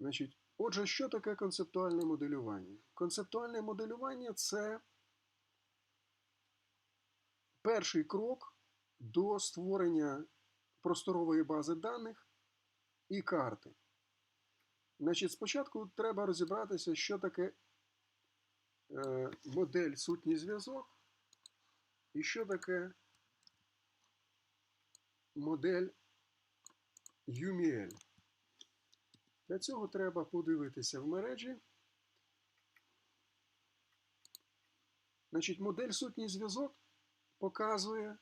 Значить, отже, що таке концептуальне моделювання? Концептуальне моделювання це перший крок до створення просторової бази даних і карти. Значить, спочатку треба розібратися, що таке е, модель сутній зв'язок і що таке модель UML. Для цього треба подивитися в мережі. Значить, модель сутній зв'язок показує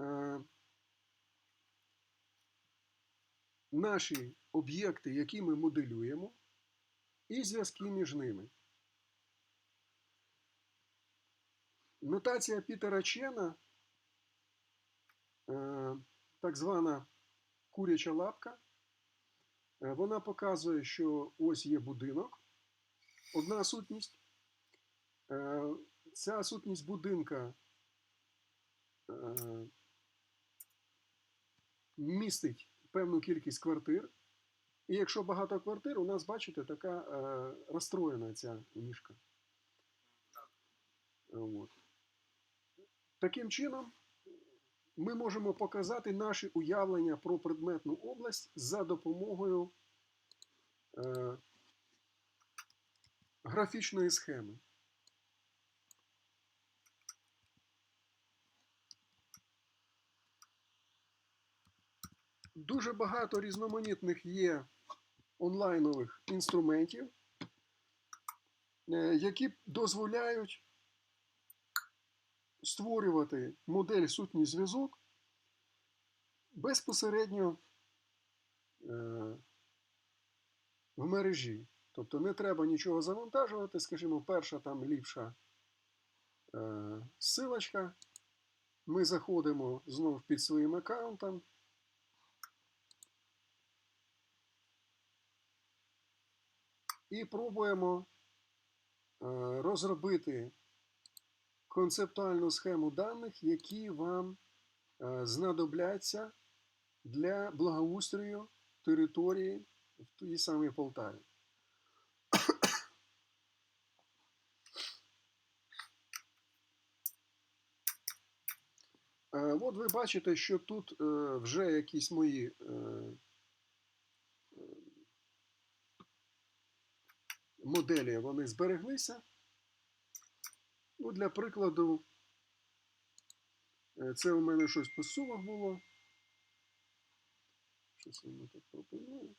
е, наші об'єкти, які ми моделюємо, і зв'язки між ними. Нотація Пітера Чена, е, так звана куряча лапка, вона показує, що ось є будинок, одна сутність. Е, Ця сутність будинка е, містить певну кількість квартир. І якщо багато квартир, у нас, бачите, така е, розстроєна ця ніжка. От. Таким чином, ми можемо показати наші уявлення про предметну область за допомогою е, графічної схеми. Дуже багато різноманітних є онлайнових інструментів, е, які дозволяють створювати модель сутній зв'язок безпосередньо е, в мережі. Тобто не треба нічого завантажувати, скажімо, перша там ліпша е, силочка. Ми заходимо знов під своїм аккаунтом. І пробуємо е, розробити концептуальну схему даних, які вам е, знадобляться для благоустрою території в тій самій Полтаві. Е, От ви бачите, що тут е, вже якісь мої моделі вони збереглися. Ну, Для прикладу, е, це у мене щось по сумах було. Щось воно тут пропонує.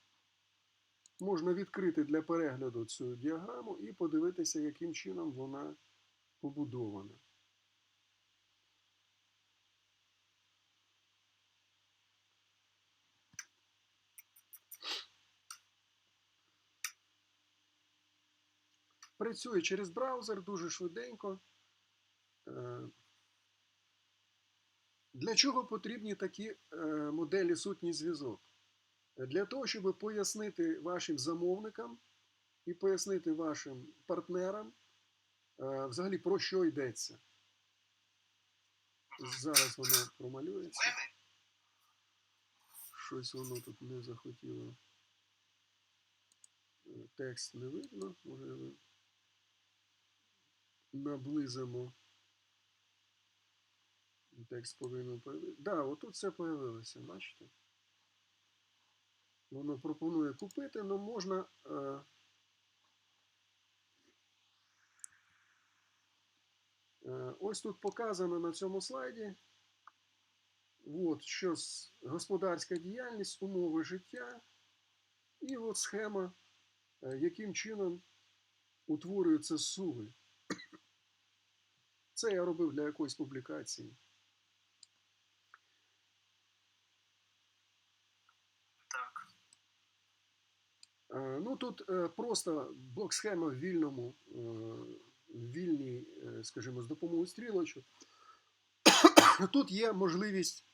Можна відкрити для перегляду цю діаграму і подивитися, яким чином вона побудована. Працює через браузер дуже швиденько. Е, Для чого потрібні такі е, моделі сутній зв'язок? Для того, щоб пояснити вашим замовникам і пояснити вашим партнерам, е, взагалі про що йдеться. Зараз воно промалюється. Щось воно тут не захотіло. Текст не видно, може наблизимо. Текст повинен появитися. Да, отут все появилося, бачите? Воно пропонує купити, але можна. Е, е, ось тут показано на цьому слайді. От що господарська діяльність, умови життя. І от схема, е, яким чином утворюються суви. Це я робив для якоїсь публікації. Ну тут е, просто блок-схема в вільному, е, вільній, е, скажімо, з допомогою стрілочок. Тут є можливість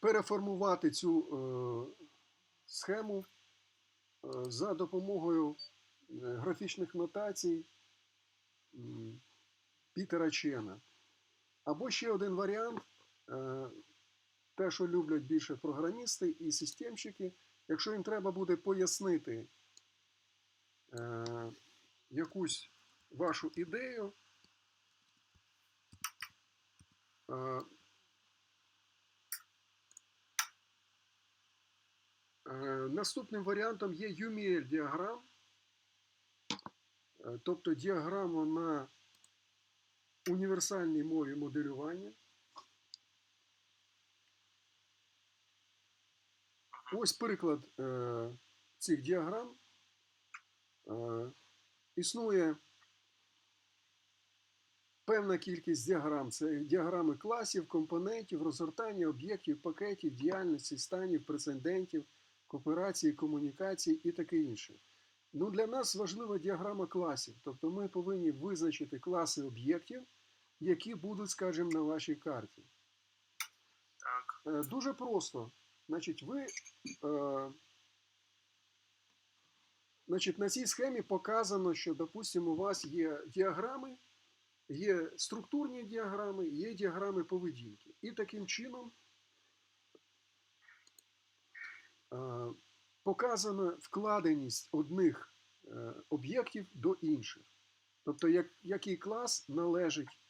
переформувати цю схему за допомогою графічних нотацій Пітера Чена. Або ще один варіант. Те, що люблять більше програмісти і системщики. Якщо їм треба буде пояснити е, якусь вашу ідею, е, е, наступним варіантом є UML діаграм, Е, тобто діаграма на універсальній мові моделювання. Ось приклад е, цих діаграм. Е, існує певна кількість діаграм. Це діаграми класів, компонентів, розгортання об'єктів, пакетів, діяльності, станів, прецедентів, кооперації, комунікацій і таке інше. Ну, для нас важлива діаграма класів. Тобто ми повинні визначити класи об'єктів, які будуть, скажімо, на вашій карті. Так. Е, Дуже просто. Значить, ви е, значить, на цій схемі показано, що, допустимо, у вас є діаграми, є структурні діаграми, є діаграми поведінки. І таким чином е, показана вкладеність одних е, об'єктів до інших. Тобто, як, який клас належить,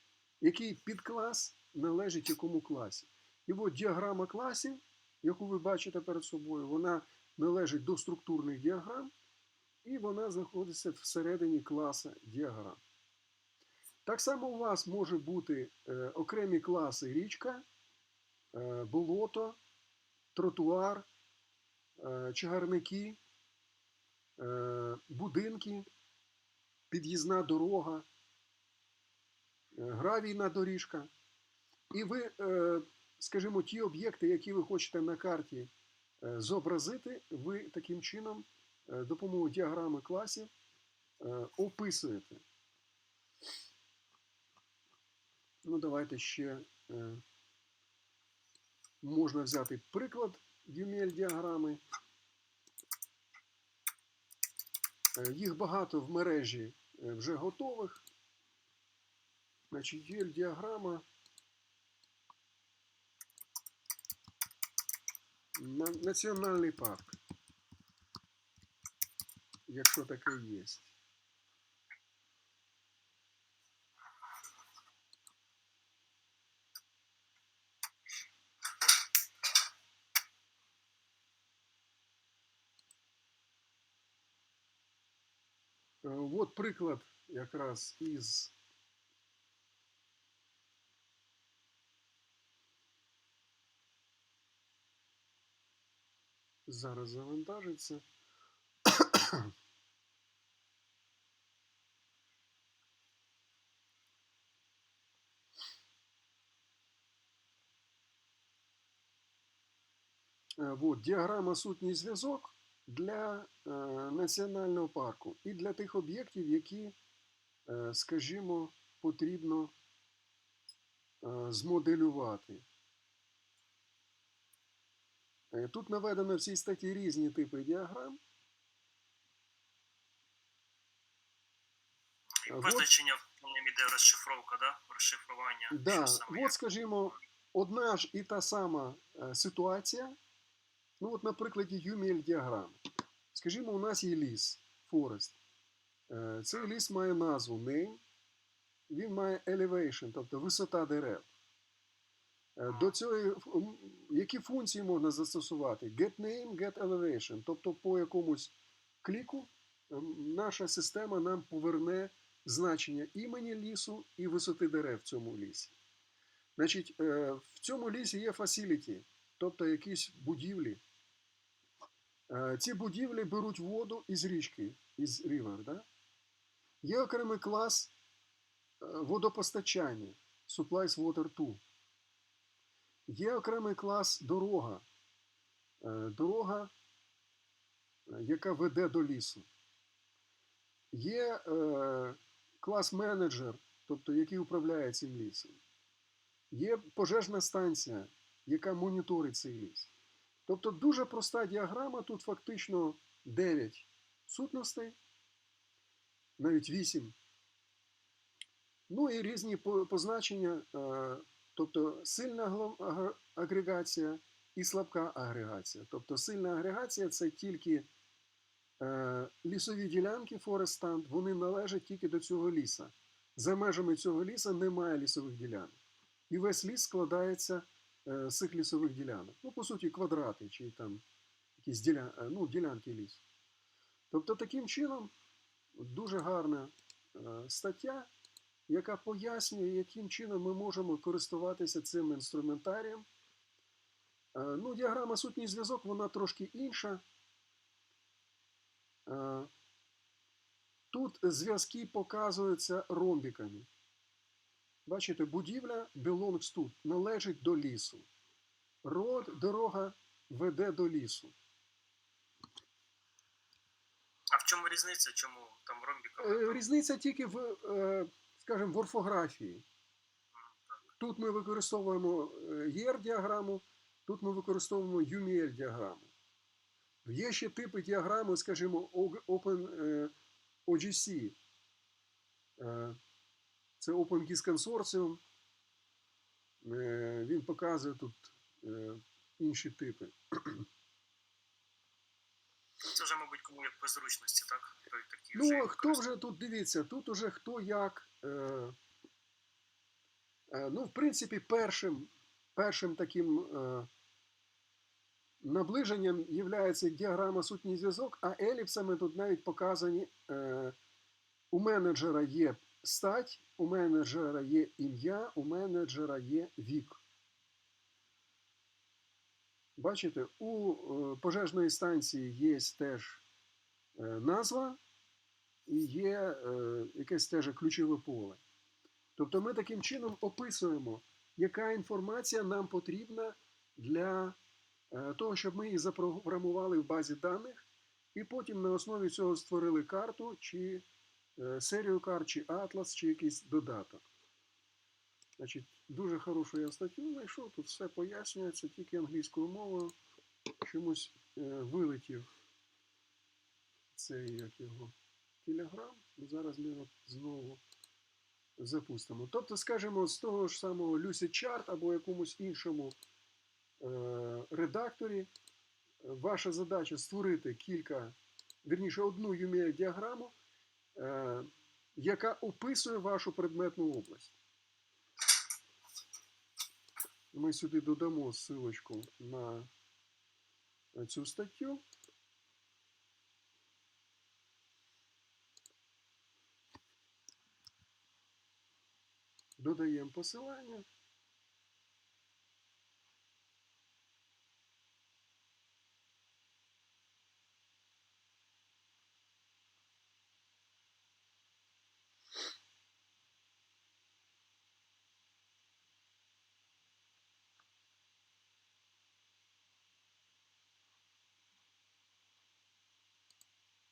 який підклас належить якому класі. І от діаграма класів, яку ви бачите перед собою, вона належить до структурних діаграм, і вона знаходиться всередині класа діаграм. Так само у вас може бути е, окремі класи річка, е, болото, тротуар, е, чагарники, будинки, під'їзна дорога, гравійна доріжка. І ви, скажімо, ті об'єкти, які ви хочете на карті е, зобразити, ви таким чином е, допомогою діаграми класів е, описуєте. Ну, давайте ще можна взяти приклад UML діаграми. Їх багато в мережі вже готових. Значить, UML Національний парк. Якщо таке є. Е, От приклад якраз із зараз завантажиться. Е, Вот, діаграма сутній зв'язок для е, національного парку і для тих об'єктів, які, е, скажімо, потрібно е, змоделювати. Е, Тут наведено в цій статті різні типи діаграм. Визначення в ньому йде розшифровка, да? Розшифрування. Да, саме от, скажімо, одна ж і та сама е, ситуація. Ну, от на прикладі UML діаграми. Скажімо, у нас є ліс, Forest. Е, Цей ліс має назву name, він має elevation, тобто висота дерев. Е, До м, які функції можна застосувати? Get name, get elevation. Тобто по якомусь кліку ем, наша система нам поверне значення імені лісу і висоти дерев в цьому лісі. Значить, е, в цьому лісі є facility, тобто якісь будівлі. Е, Ці будівлі беруть воду із річки, із river. Да? Є окремий клас е, водопостачання, supplies water to. Є окремий клас дорога. Е, Дорога, е, яка веде до лісу. Є е, клас менеджер, тобто який управляє цим лісом. Є пожежна станція, яка моніторить цей ліс. Тобто дуже проста діаграма, тут фактично 9 сутностей, навіть 8. Ну і різні позначення, Тобто сильна агрегація і слабка агрегація. Тобто сильна агрегація це тільки е, лісові ділянки, форестант, вони належать тільки до цього ліса. За межами цього ліса немає лісових ділянок. І весь ліс складається е, з цих лісових ділянок. Ну, по суті, квадрати чи там якісь діля... ну, ділянки лісу. Тобто, таким чином, дуже гарна стаття, яка пояснює, яким чином ми можемо користуватися цим інструментарієм. Е, Ну, діаграма сутній зв'язок, вона трошки інша. Е, Тут зв'язки показуються ромбіками. Бачите, будівля belongs тут, належить до лісу. Род, дорога веде до лісу. А в чому різниця? Чому там ромбіка? Е, Різниця тільки в, скажімо, в орфографії. Тут ми використовуємо ЄР-діаграму, тут ми використовуємо UML-діаграму. Є ще типи діаграми, скажімо, Open е, OGC. Е, Це Open GIS Consortium. Е, Він показує тут е, інші типи. Це вже, мабуть, кому як по зручності, так? Той такі Ну, вже хто вже тут дивіться, тут уже хто як. Е, е, ну, в принципі, першим, першим таким е, наближенням є діаграма сутній зв'язок, а еліпсами тут навіть показані. Е, у менеджера є стать, у менеджера є ім'я, у менеджера є вік. Бачите, у е, пожежної станції є теж е, назва і є е, якесь теж ключове поле. Тобто ми таким чином описуємо, яка інформація нам потрібна для того, щоб ми її запрограмували в базі даних, і потім на основі цього створили карту, чи серію карт, чи атлас, чи якийсь додаток. Значить, дуже хорошу я статтю знайшов, тут все пояснюється тільки англійською мовою. Чомусь е, вилетів цей як його телеграм. Зараз ми його знову запустимо. Тобто, скажімо, з того ж самого Lucid Chart або якомусь іншому е, редакторі, ваша задача створити кілька, вірніше, одну UML діаграму, е, яка описує вашу предметну область. Ми сюди додамо ссылочку на цю статтю. Додаємо посилання.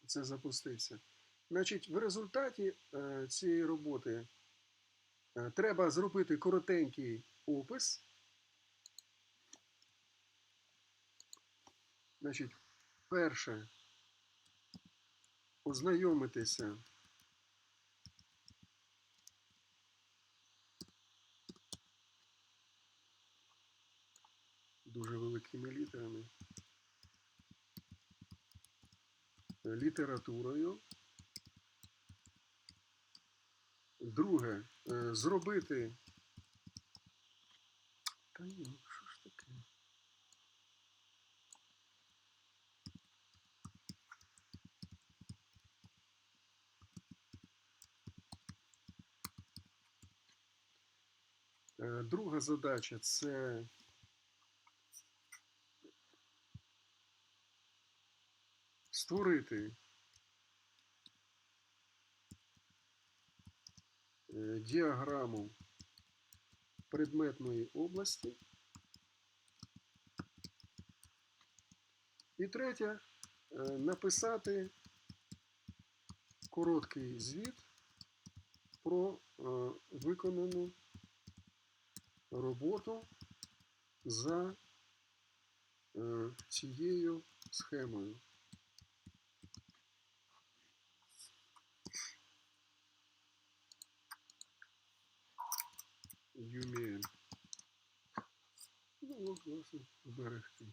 Це запустився. Значить, в результаті е, цієї роботи Е, Треба зробити коротенький опис. Значить, перше, ознайомитися дуже великими літерами. е, Літературою. Друге, е, зробити. Та ні, ну що ж таке? Е, Друга задача це створити е, діаграму предметної області. І третє, е, написати короткий звіт про е, виконану роботу за цією схемою. UML. Власне, зберегти.